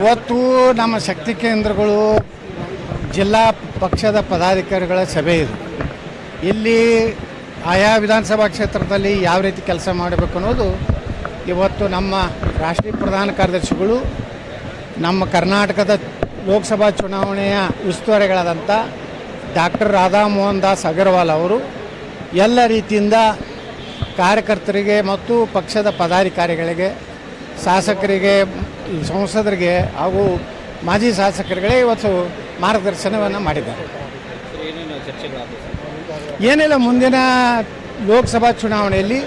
ಇವತ್ತು ನಮ್ಮ ಶಕ್ತಿ ಕೇಂದ್ರಗಳು ಜಿಲ್ಲಾ ಪಕ್ಷದ ಪದಾಧಿಕಾರಿಗಳ ಸಭೆ ಇದು. ಇಲ್ಲಿ ಆಯಾ ವಿಧಾನಸಭಾ ಕ್ಷೇತ್ರದಲ್ಲಿ ಯಾವ ರೀತಿ ಕೆಲಸ ಮಾಡಬೇಕು ಅನ್ನೋದು ಇವತ್ತು ನಮ್ಮ ರಾಷ್ಟ್ರೀಯ ಪ್ರಧಾನ ಕಾರ್ಯದರ್ಶಿಗಳು, ನಮ್ಮ ಕರ್ನಾಟಕದ ಲೋಕಸಭಾ ಚುನಾವಣೆಯ ಉಸ್ತುವಾರಿಗಳಾದಂಥ ಡಾಕ್ಟರ್ ರಾಧಾ ಮೋಹನ್ ದಾಸ್ ಅಗರ್ವಾಲ್ ಅವರು ಎಲ್ಲ ರೀತಿಯಿಂದ ಕಾರ್ಯಕರ್ತರಿಗೆ ಮತ್ತು ಪಕ್ಷದ ಪದಾಧಿಕಾರಿಗಳಿಗೆ, ಶಾಸಕರಿಗೆ ಸಂಸದರಿಗೆ ಹಾಗೂ ಮಾಜಿ ಶಾಸಕರುಗಳೇ ಇವತ್ತು ಮಾರ್ಗದರ್ಶನವನ್ನು ಮಾಡಿದ್ದಾರೆ. ಏನಿಲ್ಲ, ಮುಂದಿನ ಲೋಕಸಭಾ ಚುನಾವಣೆಯಲ್ಲಿ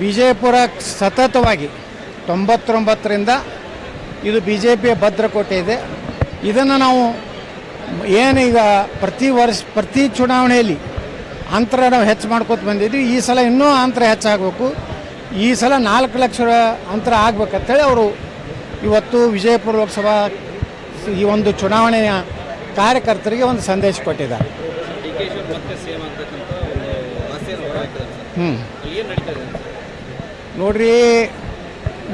ವಿಜಯಪುರ ಸತತವಾಗಿ ತೊಂಬತ್ತೊಂಬತ್ತರಿಂದ ಇದು ಬಿ ಜೆ ಪಿಯ ಭದ್ರಕೋಟೆ ಇದೆ. ಇದನ್ನು ನಾವು ಏನೀಗ ಪ್ರತಿ ವರ್ಷ, ಪ್ರತಿ ಚುನಾವಣೆಯಲ್ಲಿ ಅಂತರ ನಾವು ಹೆಚ್ಚು ಮಾಡ್ಕೋತ ಬಂದಿದ್ವಿ. ಈ ಸಲ ಇನ್ನೂ ಅಂತರ ಹೆಚ್ಚಾಗಬೇಕು. ಈ ಸಲ ನಾಲ್ಕು ಲಕ್ಷ ಅಂತರ ಆಗ್ಬೇಕಂತೇಳಿ ಅವರು ಇವತ್ತು ವಿಜಯಪುರ ಲೋಕಸಭಾ ಈ ಒಂದು ಚುನಾವಣೆಯ ಕಾರ್ಯಕರ್ತರಿಗೆ ಒಂದು ಸಂದೇಶ ಕೊಟ್ಟಿದ್ದಾರೆ. ಹ್ಞೂ ನೋಡ್ರಿ,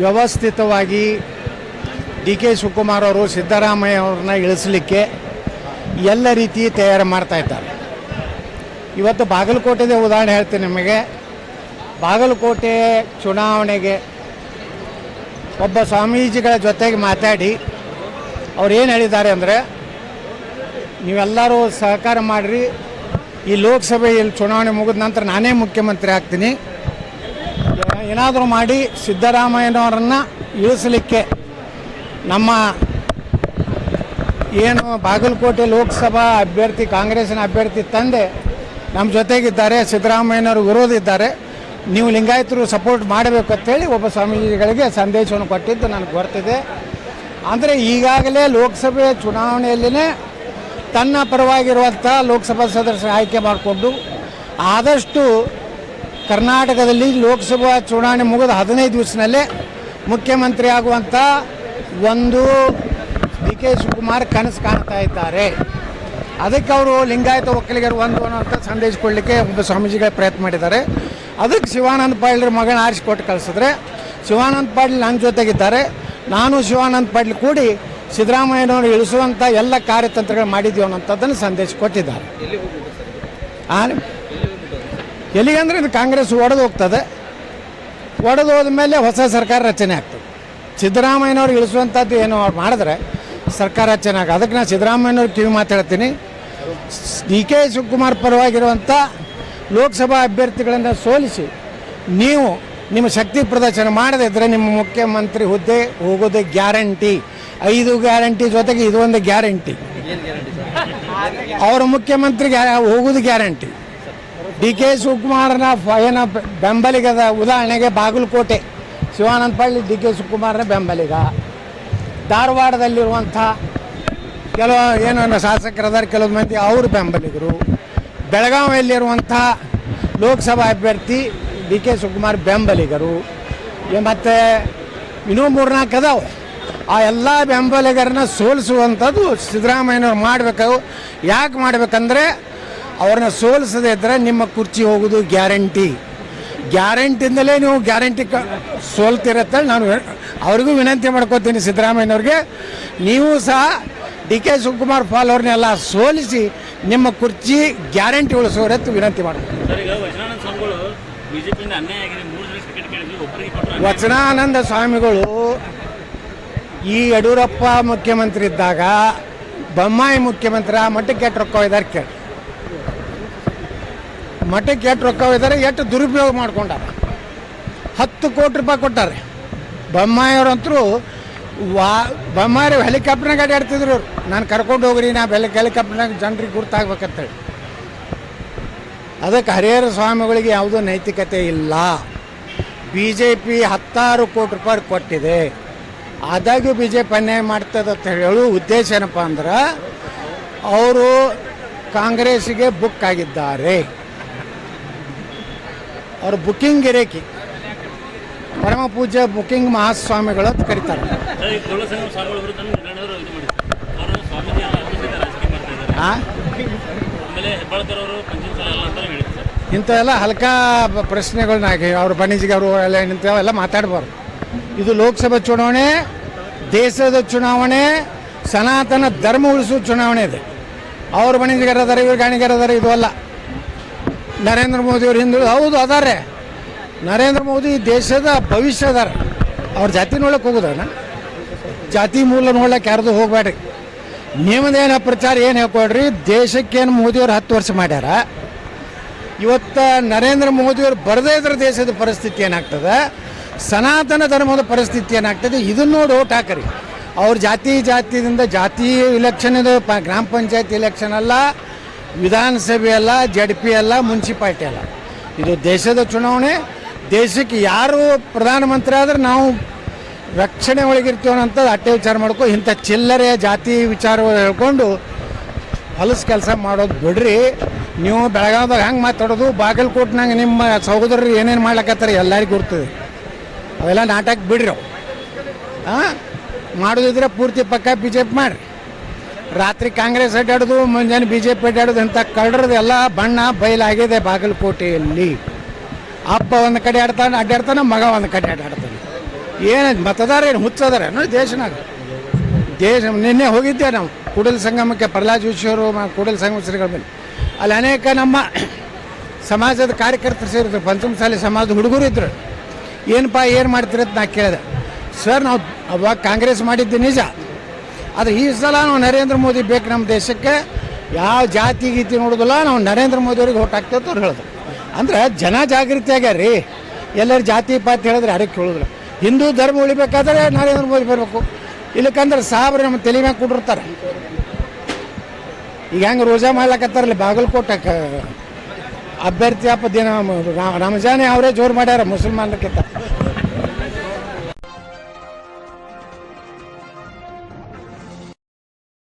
ವ್ಯವಸ್ಥಿತವಾಗಿ ಡಿ ಕೆ ಶಿವಕುಮಾರ್ ಅವರು ಸಿದ್ದರಾಮಯ್ಯ ಅವ್ರನ್ನ ಇಳಿಸಲಿಕ್ಕೆ ಎಲ್ಲ ರೀತಿ ತಯಾರು ಮಾಡ್ತಾ ಇದ್ದಾರೆ. ಇವತ್ತು ಬಾಗಲಕೋಟೆದೇ ಉದಾಹರಣೆ ಹೇಳ್ತೀನಿ ನಿಮಗೆ. ಬಾಗಲಕೋಟೆ ಚುನಾವಣೆಗೆ ಒಬ್ಬ ಸ್ವಾಮೀಜಿಗಳ ಜೊತೆಗೆ ಮಾತಾಡಿ, ಅವ್ರು ಏನು ಹೇಳಿದ್ದಾರೆ ಅಂದರೆ, ನೀವೆಲ್ಲರೂ ಸಹಕಾರ ಮಾಡಿರಿ, ಈ ಲೋಕಸಭೆಯಲ್ಲಿ ಚುನಾವಣೆ ಮುಗಿದ ನಂತರ ನಾನೇ ಮುಖ್ಯಮಂತ್ರಿ ಆಗ್ತೀನಿ. ಏನಾದರೂ ಮಾಡಿ ಸಿದ್ದರಾಮಯ್ಯನವರನ್ನು ಇಳಿಸಲಿಕ್ಕೆ ನಮ್ಮ ಏನು ಬಾಗಲಕೋಟೆ ಲೋಕಸಭಾ ಅಭ್ಯರ್ಥಿ ಕಾಂಗ್ರೆಸ್ನ ಅಭ್ಯರ್ಥಿ ತಂದೆ ನಮ್ಮ ಜೊತೆಗಿದ್ದಾರೆ, ಸಿದ್ದರಾಮಯ್ಯನವರು ವಿರೋಧ ಇದ್ದಾರೆ. ನೀವು ಲಿಂಗಾಯತರು ಸಪೋರ್ಟ್ ಮಾಡಬೇಕು ಅಂತೇಳಿ ಒಬ್ಬ ಸ್ವಾಮೀಜಿಗಳಿಗೆ ಸಂದೇಶವನ್ನು ಕೊಟ್ಟಿದ್ದು ನನಗೆ ಬರ್ತಿದೆ ಅಂದರೆ ಈಗಾಗಲೇ ಲೋಕಸಭೆ ಚುನಾವಣೆಯಲ್ಲಿನೇ ತನ್ನ ಪರವಾಗಿರುವಂಥ ಲೋಕಸಭಾ ಸದಸ್ಯರ ಆಯ್ಕೆ ಮಾಡಿಕೊಂಡು ಆದಷ್ಟು ಕರ್ನಾಟಕದಲ್ಲಿ ಲೋಕಸಭಾ ಚುನಾವಣೆ ಮುಗಿದ ಹದಿನೈದು ದಿವಸದಲ್ಲೇ ಮುಖ್ಯಮಂತ್ರಿ ಆಗುವಂಥ ಒಂದು ಡಿ ಕೆ ಶಿವಕುಮಾರ್ ಕನಸು ಕಾಣ್ತಾ ಇದ್ದಾರೆ. ಅದಕ್ಕೆ ಅವರು ಲಿಂಗಾಯತ ಒಕ್ಕಲಿಗರು ಒಂದು ಅನ್ನೋಂಥ ಸಂದೇಶ ಕೊಡಲಿಕ್ಕೆ ಒಬ್ಬ ಸ್ವಾಮೀಜಿಗಳ ಪ್ರಯತ್ನ ಮಾಡಿದ್ದಾರೆ. ಅದಕ್ಕೆ ಶಿವಾನಂದ ಪಾಟೀಲ್ರ ಮಗನ ಆರಿಸಿಕೊಟ್ಟು ಕಳಿಸಿದ್ರೆ ಶಿವಾನಂದ ಪಾಟೀಲ್ ನನ್ನ ಜೊತೆಗಿದ್ದಾರೆ. ನಾನು ಶಿವಾನಂದ ಪಾಟೀಲ್ ಕೂಡಿ ಸಿದ್ದರಾಮಯ್ಯನವರು ಇಳಿಸುವಂಥ ಎಲ್ಲ ಕಾರ್ಯತಂತ್ರಗಳು ಮಾಡಿದ್ದೀವಿ ಅನ್ನೋಂಥದ್ದನ್ನು ಸಂದೇಶ ಕೊಟ್ಟಿದ್ದಾರೆ. ಎಲ್ಲಿಗಂದ್ರೆ ಇದು ಕಾಂಗ್ರೆಸ್ ಒಡೆದು ಹೋಗ್ತದೆ. ಒಡೆದು ಹೋದ್ಮೇಲೆ ಹೊಸ ಸರ್ಕಾರ ರಚನೆ ಆಗ್ತದೆ. ಸಿದ್ದರಾಮಯ್ಯನವ್ರು ಇಳಿಸುವಂಥದ್ದು ಏನು ಅವ್ರು ಮಾಡಿದ್ರೆ ಸರ್ಕಾರ ರಚನೆ ಆಗ ಅದಕ್ಕೆ ನಾನು ಸಿದ್ದರಾಮಯ್ಯನವ್ರು ಕಿವಿ ಮಾತಾಡ್ತೀನಿ. ಡಿ ಕೆ ಶಿವಕುಮಾರ್ ಪರವಾಗಿರುವಂಥ ಲೋಕಸಭಾ ಅಭ್ಯರ್ಥಿಗಳನ್ನು ಸೋಲಿಸಿ, ನೀವು ನಿಮ್ಮ ಶಕ್ತಿ ಪ್ರದರ್ಶನ ಮಾಡದೇ ಇದ್ದರೆ ನಿಮ್ಮ ಮುಖ್ಯಮಂತ್ರಿ ಹುದ್ದೆ ಹೋಗೋದೆ ಗ್ಯಾರಂಟಿ. ಐದು ಗ್ಯಾರಂಟಿ ಜೊತೆಗೆ ಇದು ಏನು ಗ್ಯಾರಂಟಿ. ಅವರ ಮುಖ್ಯಮಂತ್ರಿ ಹೋಗೋದು ಗ್ಯಾರಂಟಿ. ಡಿ ಕೆ ಶಿವಕುಮಾರನ ಏನ ಬೆಂಬಲಿಗದ ಉದಾಹರಣೆಗೆ ಬಾಗಲಕೋಟೆ ಶಿವಾನಂದ ಪಳ್ಳಿ ಡಿ ಕೆ ಶಿವಕುಮಾರನ ಬೆಂಬಲಿಗ. ಧಾರವಾಡದಲ್ಲಿರುವಂಥ ಕೆಲವು ಏನು ಶಾಸಕರದಾರ, ಕೆಲವು ಮಂದಿ ಅವ್ರ ಬೆಂಬಲಿಗರು. ಬೆಳಗಾವಿಯಲ್ಲಿರುವಂಥ ಲೋಕಸಭಾ ಅಭ್ಯರ್ಥಿ ಡಿ ಕೆ ಶಿವಕುಮಾರ್ ಬೆಂಬಲಿಗರು. ಮತ್ತು ಇನ್ನೂ ಮೂರ್ನಾಲ್ಕು ಅದಾವೆ. ಆ ಎಲ್ಲ ಬೆಂಬಲಿಗರನ್ನ ಸೋಲಿಸುವಂಥದ್ದು ಸಿದ್ದರಾಮಯ್ಯನವ್ರು ಮಾಡಬೇಕು. ಯಾಕೆ ಮಾಡಬೇಕಂದ್ರೆ ಅವ್ರನ್ನ ಸೋಲಿಸದೇ ಇದ್ದರೆ ನಿಮ್ಮ ಕುರ್ಚಿ ಹೋಗೋದು ಗ್ಯಾರಂಟಿ. ಗ್ಯಾರಂಟಿಯಿಂದಲೇ ನೀವು ಗ್ಯಾರಂಟಿ ಕ, ಸೋಲ್ತಿರತ್ತೆ. ನಾನು ಅವ್ರಿಗೂ ವಿನಂತಿ ಮಾಡ್ಕೋತೀನಿ ಸಿದ್ದರಾಮಯ್ಯನವ್ರಿಗೆ. ನೀವು ಸಹ ಡಿ ಕೆ ಶಿವಕುಮಾರ್ ಅವ್ರನ್ನೆಲ್ಲ ಸೋಲಿಸಿ ನಿಮ್ಮ ಕುರ್ಚಿ ಗ್ಯಾರಂಟಿ ಉಳಿಸೋರತ್ತು ವಿನಂತಿ ಮಾಡ್ತೀನಿ ವಚನಾನಂದ ಸ್ವಾಮಿಗಳು ಈ ಯಡಿಯೂರಪ್ಪ ಮುಖ್ಯಮಂತ್ರಿ ಇದ್ದಾಗ ಬೊಮ್ಮಾಯಿ ಮುಖ್ಯಮಂತ್ರಿ ಆ ಮಠಕ್ಕೆ ಎಷ್ಟು ರೊಕ್ಕ ಇದ್ದಾರೆ ಕೇಳಿ. ಮಠಕ್ಕೆ ಎಷ್ಟು ರೊಕ್ಕ ಇದ್ದಾರೆ ಎಷ್ಟು ದುರುಪಯೋಗ ಮಾಡ್ಕೊಂಡಾರ. ಹತ್ತು ಕೋಟಿ ರೂಪಾಯಿ ಕೊಟ್ಟಾರೆ. ಬೊಮ್ಮಾಯಿಯವ್ರಂತರೂ ವಾ, ಬಮ್ಮಾರಿ ಹೆಲಿಕಾಪ್ಟರ್ನಾಗ ಅಡ್ಡಾಡ್ತಿದ್ರು ನಾನು ಕರ್ಕೊಂಡು ಹೋಗ್ರಿ, ನಾ ಬೆಲೆ ಹೆಲಿಕಾಪ್ಟರ್ನಾಗ ಜನರಿಗೆ ಗುರ್ತಾಗ್ಬೇಕಂತೇಳಿ. ಅದಕ್ಕೆ ಹರಿಹರ ಸ್ವಾಮಿಗಳಿಗೆ ಯಾವುದೂ ನೈತಿಕತೆ ಇಲ್ಲ. ಬಿ ಜೆ ಪಿ ಹತ್ತಾರು ಕೋಟಿ ರೂಪಾಯಿ ಕೊಟ್ಟಿದೆ. ಆದಾಗ್ಯೂ ಬಿ ಜೆ ಪಿ ಅನ್ಯಾಯ ಮಾಡ್ತದೆ ಅಂತ ಹೇಳೋ ಉದ್ದೇಶ ಏನಪ್ಪ ಅಂದ್ರೆ, ಅವರು ಕಾಂಗ್ರೆಸ್ಗೆ ಬುಕ್ ಆಗಿದ್ದಾರೆ. ಅವ್ರ ಬುಕ್ಕಿಂಗ್ ಗಿರೇಕಿ ಪರಮ ಪೂಜ್ಯ ಬುಕಿಂಗ್ ಮಹಾಸ್ವಾಮಿಗಳು ಅಂತ ಕರೀತಾರೆ. ಇಂಥವೆಲ್ಲ ಹಲ್ಕಾ ಬ- ಪ್ರಶ್ನೆಗಳನ್ನ ಅವ್ರ ಬಣಿಜಿಗೆ ಅವರು ಎಲ್ಲ ಇಂಥವೆಲ್ಲ ಮಾತಾಡಬಾರ್ದು. ಇದು ಲೋಕಸಭಾ ಚುನಾವಣೆ ದೇಶದ ಚುನಾವಣೆ ಸನಾತನ ಧರ್ಮ ಉಳಿಸುವ ಚುನಾವಣೆ ಇದೆ. ಅವ್ರ ಇವ್ರ ಗಾಣಿಗೆ ಅದಾರ ಇದು ಅಲ್ಲ. ನರೇಂದ್ರ ಮೋದಿ ಅವ್ರು ಹಿಂದುಳಿದು ಹೌದು ಅದಾರೆ ನರೇಂದ್ರ ಮೋದಿ ದೇಶದ ಭವಿಷ್ಯ ಅದಾರ ಅವ್ರ ಜಾತಿ ನೋಡಕ್ಕೆ ಹೋಗೋದಣ್ಣ ಜಾತಿ ಮೂಲ ನೋಡ್ಲಕ್ಕೆ ಯಾರ್ದು ಹೋಗ್ಬೇಡ್ರಿ ನಿಮ್ಮದೇನು ಪ್ರಚಾರ ಏನು ಹೇಳ್ಕೊಡ್ರಿ ದೇಶಕ್ಕೇನು ಮೋದಿಯವ್ರು ಹತ್ತು ವರ್ಷ ಮಾಡ್ಯಾರ. ಇವತ್ತು ನರೇಂದ್ರ ಮೋದಿಯವ್ರು ಬರದೇ ಇದ್ರೆ ದೇಶದ ಪರಿಸ್ಥಿತಿ ಏನಾಗ್ತದೆ? ಸನಾತನ ಧರ್ಮದ ಪರಿಸ್ಥಿತಿ ಏನಾಗ್ತದೆ? ಇದನ್ನ ನೋಡಿ ಓಟ್ ಹಾಕರಿ ಅವ್ರ ಜಾತಿ ಜಾತಿಯಿಂದ ಜಾತಿ ಇಲೆಕ್ಷನ್ ಇದು ಪ ಗ್ರಾಮ ಪಂಚಾಯತ್ ಇಲೆಕ್ಷನ್ ಅಲ್ಲ, ವಿಧಾನಸಭೆ ಅಲ್ಲ ಜಡ್ ಪಿ ಅಲ್ಲ, ಮುನ್ಸಿಪಾಲ್ಟಿ ಅಲ್ಲ. ಇದು ದೇಶದ ಚುನಾವಣೆ ದೇಶಕ್ಕೆ ಯಾರು ಪ್ರಧಾನಮಂತ್ರಿ ಆದ್ರೆ ನಾವು ರಕ್ಷಣೆ ಒಳಗಿರ್ತೀವಿ ಅಂತ ಅಟ್ಟೆ ವಿಚಾರ ಮಾಡ್ಕೊ ಇಂಥ ಚಿಲ್ಲರೆ ಜಾತಿ ವಿಚಾರ ಹೇಳ್ಕೊಂಡು ಹೊಲಸು ಕೆಲಸ ಮಾಡೋದು ಬಿಡ್ರಿ. ನೀವು ಬೆಳಗಾವ್ದಾಗ ಹೆಂಗೆ ಮಾತಾಡೋದು? ಬಾಗಲಕೋಟ್ನಾಗ ನಿಮ್ಮ ಸಹೋದರರು ಏನೇನು ಮಾಡ್ಲಕತ್ತಾರೆ ಎಲ್ಲರಿಗೂ ಗುರ್ತದೆ. ಅವೆಲ್ಲ ನಾಟಕ ಬಿಡ್ರಿ ಅವು. ಹಾಂ ಮಾಡೋದಿದ್ರೆ ಪೂರ್ತಿ ಪಕ್ಕ ಬಿ ಜೆ ಪಿ ಮಾಡಿರಿ. ರಾತ್ರಿ ಕಾಂಗ್ರೆಸ್ ಅಡ್ಡಾಡೋದು, ಮುಂಜಾನೆ ಬಿ ಜೆ ಪಿ ಅಡ್ಡಾಡೋದು ಅಂತ ಕಳ್ಳರದೆಲ್ಲ ಬಣ್ಣ ಬಯಲಾಗಿದೆ ಬಾಗಲಕೋಟೆಯಲ್ಲಿ. ಅಪ್ಪ ಒಂದು ಕಡೆ ಆಡ್ತಾನೆ ಅಡ್ಡಾಡ್ತಾನೆ ಮಗ ಒಂದು ಕಡೆ ಅಡ್ಡಾಡ್ತಾನೆ ಏನು ಮತದಾರ ಏನು ಹುಚ್ಚದಾರ? ದೇಶನಾಗ. ದೇಶ, ನಿನ್ನೆ ಹೋಗಿದ್ದೆ ನಾವು, ಕೂಡಲ ಸಂಗಮಕ್ಕೆ ಪ್ರಹ್ಲಾದ್ ಜೋಶಿ ಅವರು ಕೂಡಲ ಸಂಗಮ ಶ್ರೀಗಳ ಮೇಲೆ ಅಲ್ಲಿ ಅನೇಕ ನಮ್ಮ ಸಮಾಜದ ಕಾರ್ಯಕರ್ತರು ಸೇರಿದ್ರು ಪಂಚಮಸಾಲಿ ಸಮಾಜದ ಹುಡುಗರು ಇದ್ರು. ಏನಪ್ಪ, ಏನು ಮಾಡ್ತೀರ ಅಂತ ನಾ ಕೇಳಿದೆ. ಸರ್, ನಾವು ಅವಾಗ ಕಾಂಗ್ರೆಸ್ ಮಾಡಿದ್ದು ನಿಜ. ಆದರೆ ಈ ಸಲ ನಾವು ನರೇಂದ್ರ ಮೋದಿ ಬೇಕು ನಮ್ಮ ದೇಶಕ್ಕೆ. ಯಾವ ಜಾತಿ ಗೀತಿ ನೋಡೋದಿಲ್ಲ, ನಾವು ನರೇಂದ್ರ ಮೋದಿ ಅವ್ರಿಗೆ ಓಟ್ ಹಾಕ್ತೇವೆ ಅವ್ರು ಹೇಳಿದ್ರು. ಅಂದ್ರೆ ಜನ ಜಾಗೃತಿ ಆಗ್ಯಾರ ರೀ ಎಲ್ಲರೂ ಜಾತಿ ಪಾತಿ ಹೇಳಿದ್ರೆ ಯಾರಿಗೆ ಕೇಳಿದ್ರು ಹಿಂದೂ ಧರ್ಮ ಉಳಿಬೇಕಾದ್ರೆ ನರೇಂದ್ರ ಮೋದಿ ಬರಬೇಕು. ಇಲ್ಲಕ್ಕಂದ್ರೆ ಸಾಬ್ರು ನಮ್ಮ ತಲೆ ಮ್ಯಾಗ ಕೊಟ್ಟಿರ್ತಾರೆ ಈಗ ಹೆಂಗೆ ರೋಜಾ ಮಾಡ್ಲಾಕತ್ತಾರಲ್ಲ ಬಾಗಲಕೋಟೆ ಅಭ್ಯರ್ಥಿ ಅಪ್ಪ ದಿನ ರಂಜಾನೆ ಅವರೇ ಜೋರು ಮಾಡ್ಯಾರ ಮುಸಲ್ಮಾನಕ್ಕಿಂತ